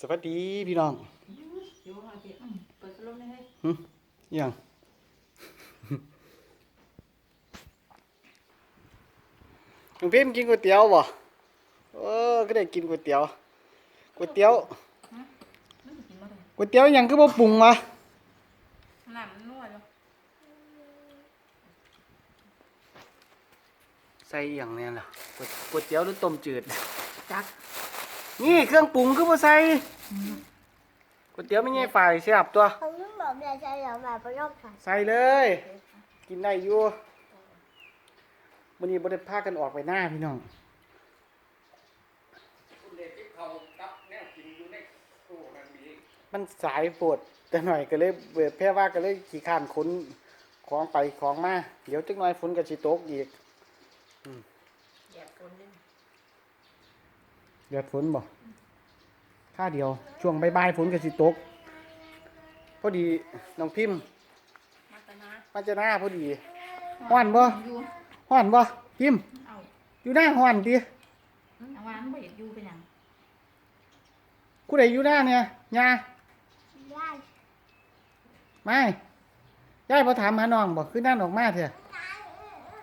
สวัสดีพี่น้องอยู่ห้องพี่อืมเปิดพัดลมได้เลยหึอิหยังน้องพิมพ์กินก๋วยเตี๋ยวบ่เออก็ได้กินก๋วยเตี๋ยวก๋วยเตี๋ยวไม่ได้กินมาเลยก๋วยเตี๋ยวอิหยังคือบ่ปรุงวะน้ำมันนวดแล้วใส่อิหยังเนี่ยล่ะก๋วยก๋วยเตี๋ยวหรือต้มจืดจัก นี่เครื่องปรุงคือบ่ใส่ก๋วยเตี๋ยวไม่ใช่ฝ่ายแซ่บตัว เขาไม่บอกเดี๋ยวจะเดี๋ยวแบบไปรอบค่ะใส่เลย กินได้อยู่วันนี้บริพากันออกไปหน้าพี่น้องมันสายปวดแต่หน่อยก็เลยเบิดแพร่ว่าก็เลยขี่ข้านขนของไปของมา เดี๋ยวจักหน่อยฝนก็สิตกอีกแดดฝนเลย เดือดฝนบ่ค่าเดียว ช่วงบ่ายๆฝนก็สิตก พอดีน้องพิมพ์มาตะนามันจะหน้าพอดีฮ้อนบ่อยู่ฮ้อนบ่พิมพ์เอาอยู่หน้าฮ้อนติอืมเอาวางบ่อยากอยู่เป็นหยังผู้ใดอยู่หน้าเนี่ยยาได้ไม่ยายพอถามหาน้องบอกคือนั่นออกมาเถอะ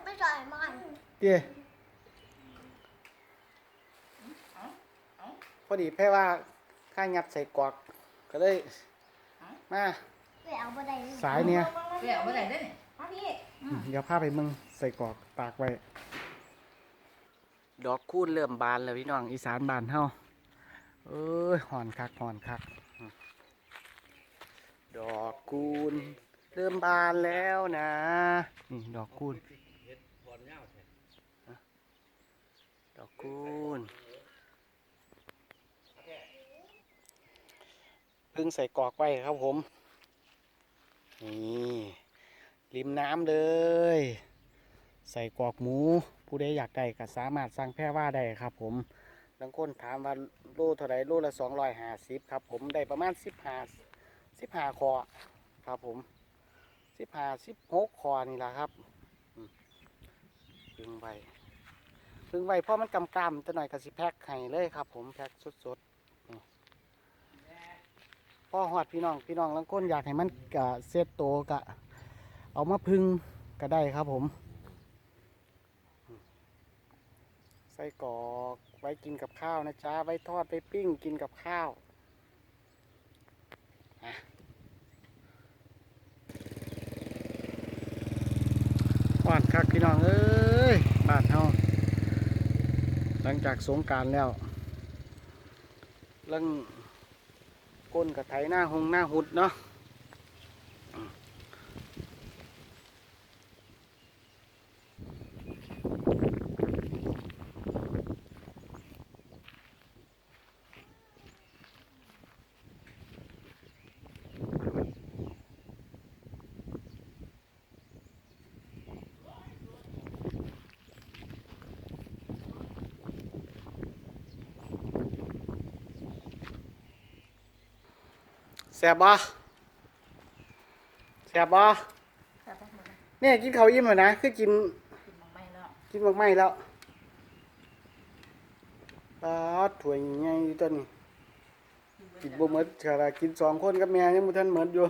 ไม่จ่อยมันเดี๋ย เอาเอา พอดีแพ่ว่าข้างัดใส่กวากก็เลยมาไม่เอาไปได้สายเนี่ยเดี๋ยวเอาไปไหนได้เนี่ยมาพี่อืมเดี๋ยวพาไปมึงใส่กรอกตากไว้ดอกคูณเริ่มบานแล้วพี่น้องอีสานบานเฮาเอ้ยหอนคักหอนคัก ดอกคูณเริ่มบานแล้วนะนี่ดอกคูณฮะดอกคูณ พิ่งใส่กอกไว้ครับผม นี่ริมน้ำเลย ใส่กอกหมู ผู้ใดอยากได้ก็สามารถสั่งแพร่ว่าได้ครับผมบางคนถามว่าโลเท่าไรโลละสองร้อยห้าสิบครับผมได้ประมาณสิบห้าสิบห้าคอครับผมสิบห้าสิบหกคอนี่แหละครับพึ่งไว้พึ่งไว้เพราะมันกำกำแต่หน่อยก็สิแพ็คให้เลยครับผมแพ็คสด อหอดพี่น้องพี่น้องลังก้นอยากให้มันกะเซตโตกะ เอามาพึ่งก็ได้ครับผมไส้กอกไว้กินกับข้าวนะจ๊ะไว้ทอดไปปิ้งกินกับข้าวอะบ้านคักพี่น้องเอ้ยบ้านเฮาหลังจากสงการแล้วเรื่อง ก้นกับไถหน้าหงหน้าหุดเนาะ ซ่บบ่แซ่บบ่แต่ต้องหมดนะเนี่ยกินข้าวอิ่มแล้วนะคือกินกินหมองไม่แล้วกินมากไม่แล้วปลาดถ้วยใหญ่อยู่ตัวนี้กินบ่หมดขนาดกินสองคนกับแม่ยังบ่ทันหมดอยู่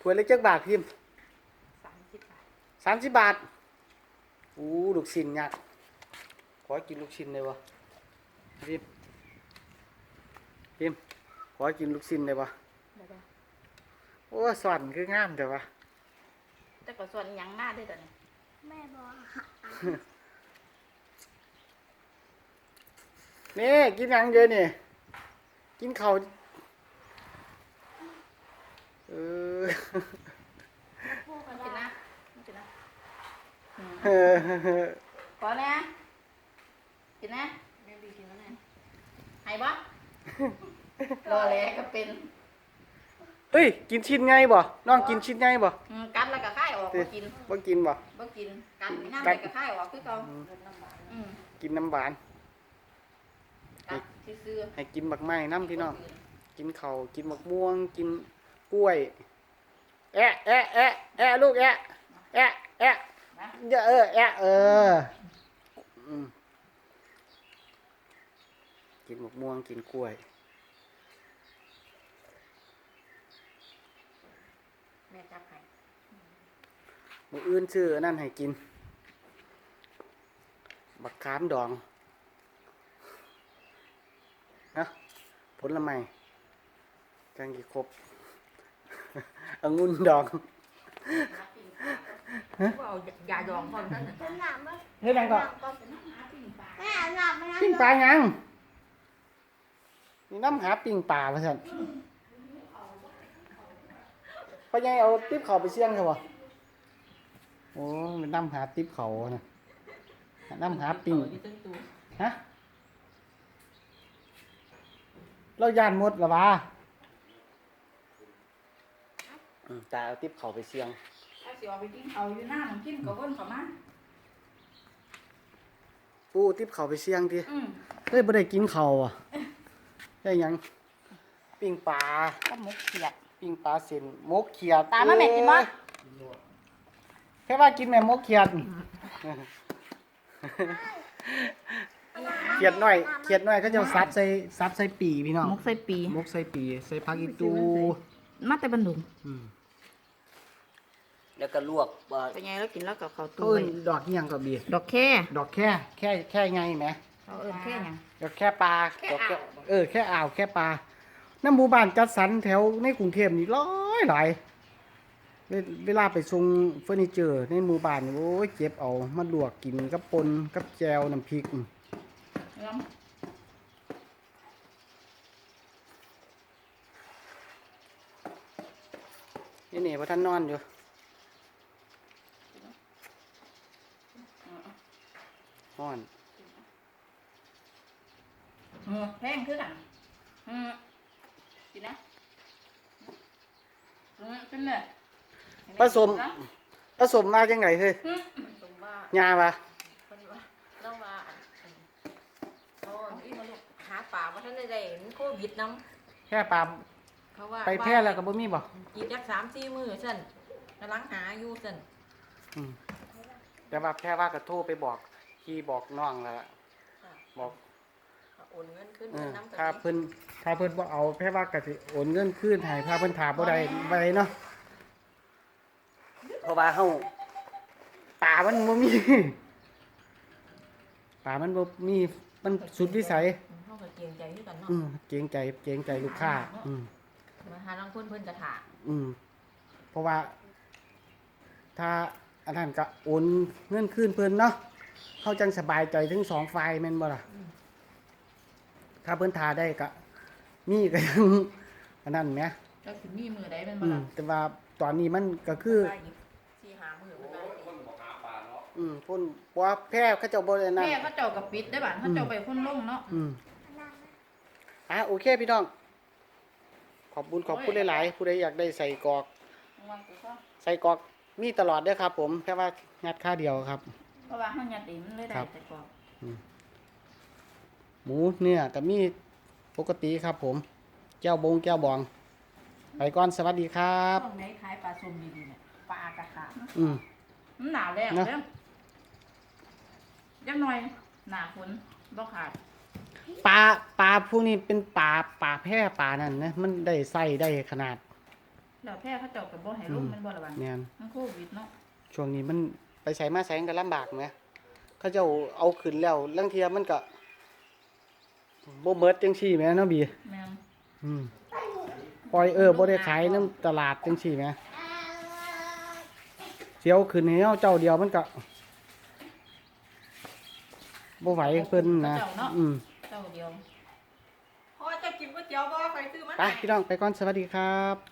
ถ้วยเล็กจักบาทพิมพ์สามสิบบาทสามสิบบาทอู้ลูกชิ้นยักษ์ขอกินลูกชิ้นเลยวะพิมพ์พิมพ์ข อกินลูกชิ้นเลยวะเดี๋ยวโอ้สอนคืองามแต่ว่าๆแต่ก็ส่วนหยังหน้าด้วยตอนนี้แม่บอกนี่กินหยังเยอะนี่ กินข้าวเออ พูดกันกินได้นะกินนะอืมเออพอนะกินนะแม่บีกินแล้วนะหายบ่ รอแล้วก็เป็นเฮ้ย กินชิ้นไงบ่น้องกินชิ้นไงบ่อืมกัดแล้วก็ค่ายออกติบ่กินบ่กินบ่ บ่กินกัดน้ำกัไปดก็ค่ายออกคือเก่าอืมกินน้ำหวาน กัดซื่อให้กินบักไม้ๆน้ำพี่น้อง กินข้าวกินมะม่วง กินกล้วย แอะแอะแอะแอะลูกแอะแอะแอะนะเดี๋ยวเออแอะเอออืมกินกินหมกม่วงกินกล้วย แม่จับให้ มืออื่นชื่ออันนั่นให้กิน บักขามดองนะผลไม้กังกี่ครบองุ่นดองว่าเอายาดองพร้อมกันน่ะน้ำหนักมั้ยเฮ้ยดังก็แม่เอาหนักมาปิ้งปลายังนี่น้ำหาปิ้งปลาพะท่านพ่อใหญ่เอาติ๊บเขาไปเสี่ยงเขาบ่ โอ้มันน้ำหาติ๊บเขานะน้ำหาปิ้งอยู่ตึ้งตูฮะเราย่านหมดหรอวะอืมตาเอาติ๊บเขาไปเสี่ยงถ้าสิเอาไปกินเขาอยู่หน้ามันกินก็วนเข้ามาปูติ๊บเขาไปเสี่ยงดิอืมเฮ้ยบ่ได้กินเขาวอะได้หยังปิ้งปลาก็มุกเขียดปิ้งปลาเส้นมกเขียดตามมาแม่กินบ่ แค่ว่ากินแม่มกเขียดเขียดน้อยเขียดน้อยก็จะซับใส่ซับใส่ปีพี่น้องมุกใส่ปี มกใส่ปีใส่ผักอีตูมาแต่บันดุงอืมแล้วก็ลวกว่าเป็นไงแล้วกินแล้วกับข้าวต้ตุ้นดอกอิหยังก็บีดอกแค่ดอกแค่แค่แค่ไงแหมเขาเอิ้นแค่หยัง ดอกแค่ปลาแค่ดอกแค่อ่าว เออแค่อ่าวแค่ปลาน้ำหมู่บ้านจัดสรรแถวในกรุงเทพนี่ร้อยหลาย เวเวลาไปส่งเฟอร์นิเจอร์ ในหมู่บ้านนี่โอ้ยเจ็บเอามาลวกกินกับปนกับแจวน้ำพริกอืมน้นี่นี่พระท่านนอนอยู่นอนำเออแพงคือกันเออกินนะเออเป็นเลย ผสม ผสมมาจังไงเฮ้ยอืมสมว่ายาวะคนว่าเล่าว่าอันเขาอีมาลูกหาป่าว่าท่านใดได้เห็นโควิดน้แค่ปลาำเขาว่าไปแพร่แล้วก็บ่มีบ่กินยักสามสี่มือสั่นกำลังหาอยู่สั่นอืมแต่ว่าแค่ว่าก็โทรไปบอกที่บอกน้องแล้วล่ะบอก โอนเงินขึ้นเอเงินอน้ำกัถ้าเพิ่นถ้าเพิ่นบ่เอาแค่ว่าก็สิโอนเงินคืนให้ถ้าเพิ่นถามบ่ได้บ่ได้เนาะ เพราะว่าเฮาป่ามันบ่มีป่ามันบ่มีมันสุดวิสัยเขาก็เกรงใจด้วยกันเนาะอืมเกรงใจเกรงใจลูกค้า อืมมาหาลังคนเพิ่นกระถาอืมเพราะว่า ถ้าอันนั้นก็โอนเงินคืนเพิ่นเนาะเขาจังสบายใจทั้งสองฝ่ายแม่นบ่ล่ะถ้าเพิ่นทาได้ก็มีก็ยังอันนั้นแหมแล้วสิมีมือใดเป็นอืบ่มล่ะแต่ว่าตอนนี้มันก็คือ ได้อีกสี่หามือเพิ่นได้ อีกอืมเพิ่นบ่ว่าแพ้เขาเจ้าบ่ได้นั่นแม่เขาเจ้ากับปิดได้บ้านเขาเจ้าไปคนลงเนาะอืมอะโอเคพี่น้อง ขอบคุณขอบคุณหลายๆผู้ใดอยากได้ใส่กรอก วางกูก็ใส่กรอกมีตลอดเด้อครับ ผมแค่ว่างัดค่าเดียวครับ เพราะว่าเฮายัดเองมันเลยได้ครับ แต่กรอบหมูเนื้อก็มีปกติครับ ผมแก้วบงแก้วบอง ไปก่อนสวัสดีครับ ช่วงไหนขายปลาส้มดีๆเนี่ยปลากระขาดอืม มันหนาวแล้วเนอะ เด้อ ยังหน่อยหนาฝนบ่ขาดปลาปลาพวกนี้เป็นปลาปลาแพร่ปลานั่นนะมันได้ไส้ได้ขนาดแล้วแพ้เขาเจ้ากับบ่ให้ลูกมันบ่ระวังเนี่ยมันโควิดเนาะช่วงนี้มันไปใส่มาใส่กันลำบากไหมเขาเจ้าเอาขึ้นแล้วลังเทียมันก็บ่เมิดจังซี่แหมเนาะบีแม่นอืมปล่อยเออบ่ได้ขายน้ำตลาดจังซี่แหมเสียวขึ้นให้เฮาเจ้าเดียวมันก็ บ่ไหวเพิ่นนะอืมเจ้าเดียวพ่อจะกินก๋วยเตี๋ยวบ่ใครซื้อมาไปให้พี่น้องไปก่อนสวัสดีครับ